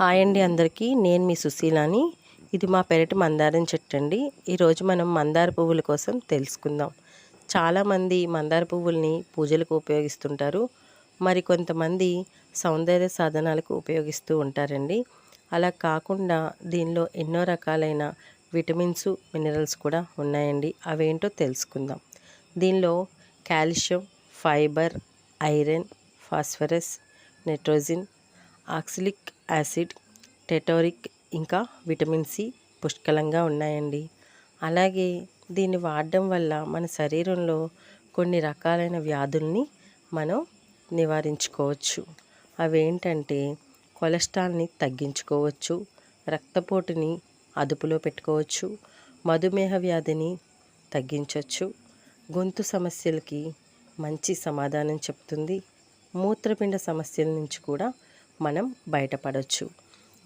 Hi అండి అందరికీ. నేను మీ సుశీలాని. ఇది మా పెరటి మందారం చెట్టు అండి. ఈరోజు మనం మందార పువ్వుల కోసం తెలుసుకుందాం. చాలామంది మందార పువ్వుల్ని పూజలకు ఉపయోగిస్తుంటారు. మరి కొంతమంది సౌందర్య సాధనాలకు ఉపయోగిస్తూ ఉంటారండి. అలా కాకుండా దీనిలో ఎన్నో రకాలైన విటమిన్స్ మినరల్స్ కూడా ఉన్నాయండి. అవేంటో తెలుసుకుందాం. దీనిలో calcium fibre iron phosphorus nitrogen oxalic acid టెటోరిక్ ఇంకా విటమిన్ సి పుష్కలంగా ఉన్నాయండి. అలాగే దీన్ని వాడడం వల్ల మన శరీరంలో కొన్ని రకాలైన వ్యాధుల్ని మనం నివారించుకోవచ్చు. అవేంటంటే కొలెస్ట్రాల్ని తగ్గించుకోవచ్చు రక్తపోటుని అదుపులో పెట్టుకోవచ్చు మధుమేహ వ్యాధిని తగ్గించవచ్చు గొంతు సమస్యలకి మంచి సమాధానం చెప్తుంది మూత్రపిండ సమస్యల నుంచి కూడా మనం బయటపడవచ్చు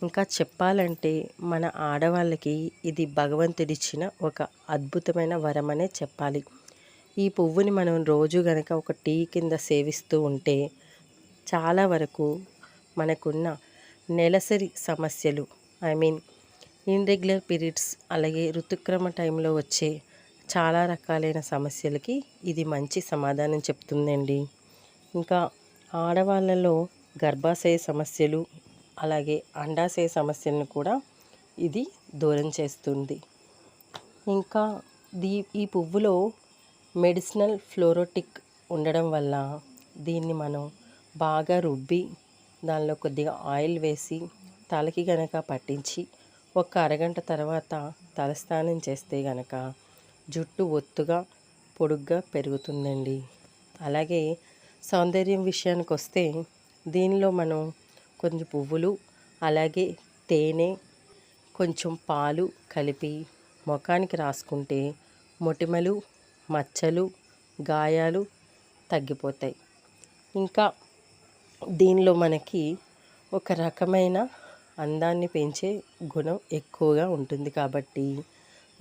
ఇంకా చెప్పాలంటే మన ఆడవాళ్ళకి ఇది భగవంతుడిచ్చిన ఒక అద్భుతమైన వరం అనే చెప్పాలి. ఈ పువ్వుని మనం రోజు గనక ఒక టీ కింద సేవిస్తూ ఉంటే చాలా వరకు మనకున్న నెలసరి సమస్యలు ఐ మీన్ ఇన్రెగ్యులర్ పీరియడ్స్ అలాగే ఋతుక్రమ టైంలో వచ్చే చాలా రకాలైన సమస్యలకి ఇది మంచి సమాధానం చెప్తుందండి. ఇంకా ఆడవాళ్ళలో గర్భాశయ సమస్యలు అలాగే అండాశయ సమస్యలను కూడా ఇది దూరం చేస్తుంది. ఇంకా దీ ఈ పువ్వులో మెడిసినల్ ఫ్లోరోటిక్ ఉండడం వల్ల దీన్ని మనం బాగా రుబ్బి దానిలో కొద్దిగా ఆయిల్ వేసి తలకి గనక పట్టించి ఒక అరగంట తర్వాత తలస్నానం చేస్తే గనక జుట్టు ఒత్తుగా పొడుగ్గా పెరుగుతుందండి. అలాగే సౌందర్యం విషయానికి వస్తే దీనిలో మనం కొన్ని పువ్వులు అలాగే తేనె కొంచెం పాలు కలిపి ముఖానికి రాసుకుంటే మొటిమలు మచ్చలు గాయాలు తగ్గిపోతాయి. ఇంకా దీనిలో మనకి ఒక రకమైన అందాన్ని పెంచే గుణం ఎక్కువగా ఉంటుంది కాబట్టి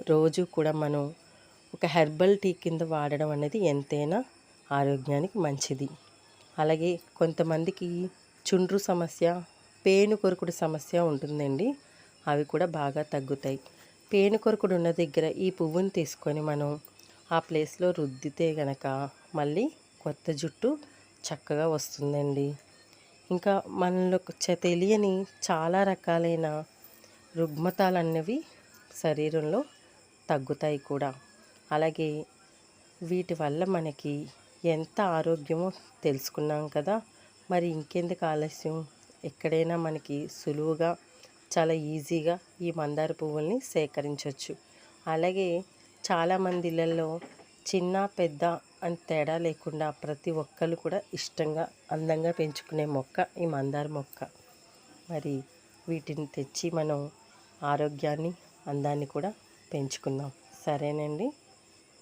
రోజు కూడా మనం ఒక హెర్బల్ టీ కింద వాడడం అనేది ఎంతైనా ఆరోగ్యానికి మంచిది. అలాగే కొంతమందికి చుండ్రు సమస్య పేను కొరుకుడు సమస్య ఉంటుందండి. అవి కూడా బాగా తగ్గుతాయి. పేను కొరుకుడు ఉన్న దగ్గర ఈ పువ్వుని తీసుకొని మనం ఆ ప్లేస్లో రుద్దితే గనక మళ్ళీ కొత్త జుట్టు చక్కగా వస్తుందండి. ఇంకా మనలో తెలియని చాలా రకాలైన రుగ్మతాలు అన్నవి శరీరంలో తగ్గుతాయి కూడా. అలాగే వీటి వల్ల మనకి ఎంత ఆరోగ్యమో తెలుసుకున్నాం కదా. మరి ఇంకెందుకు ఆలస్యం? ఎక్కడైనా మనకి సులువుగా చాలా ఈజీగా ఈ మందార పువ్వుల్ని సేకరించవచ్చు అలాగే చాలామంది ఇళ్ళల్లో చిన్న పెద్ద అని తేడా లేకుండా ప్రతి ఒక్కరు కూడా ఇష్టంగా అందంగా పెంచుకునే మొక్క ఈ మందార మొక్క. మరి వీటిని తెచ్చి మనం ఆరోగ్యాన్ని అందాన్ని కూడా పెంచుకుందాం. సరేనండి.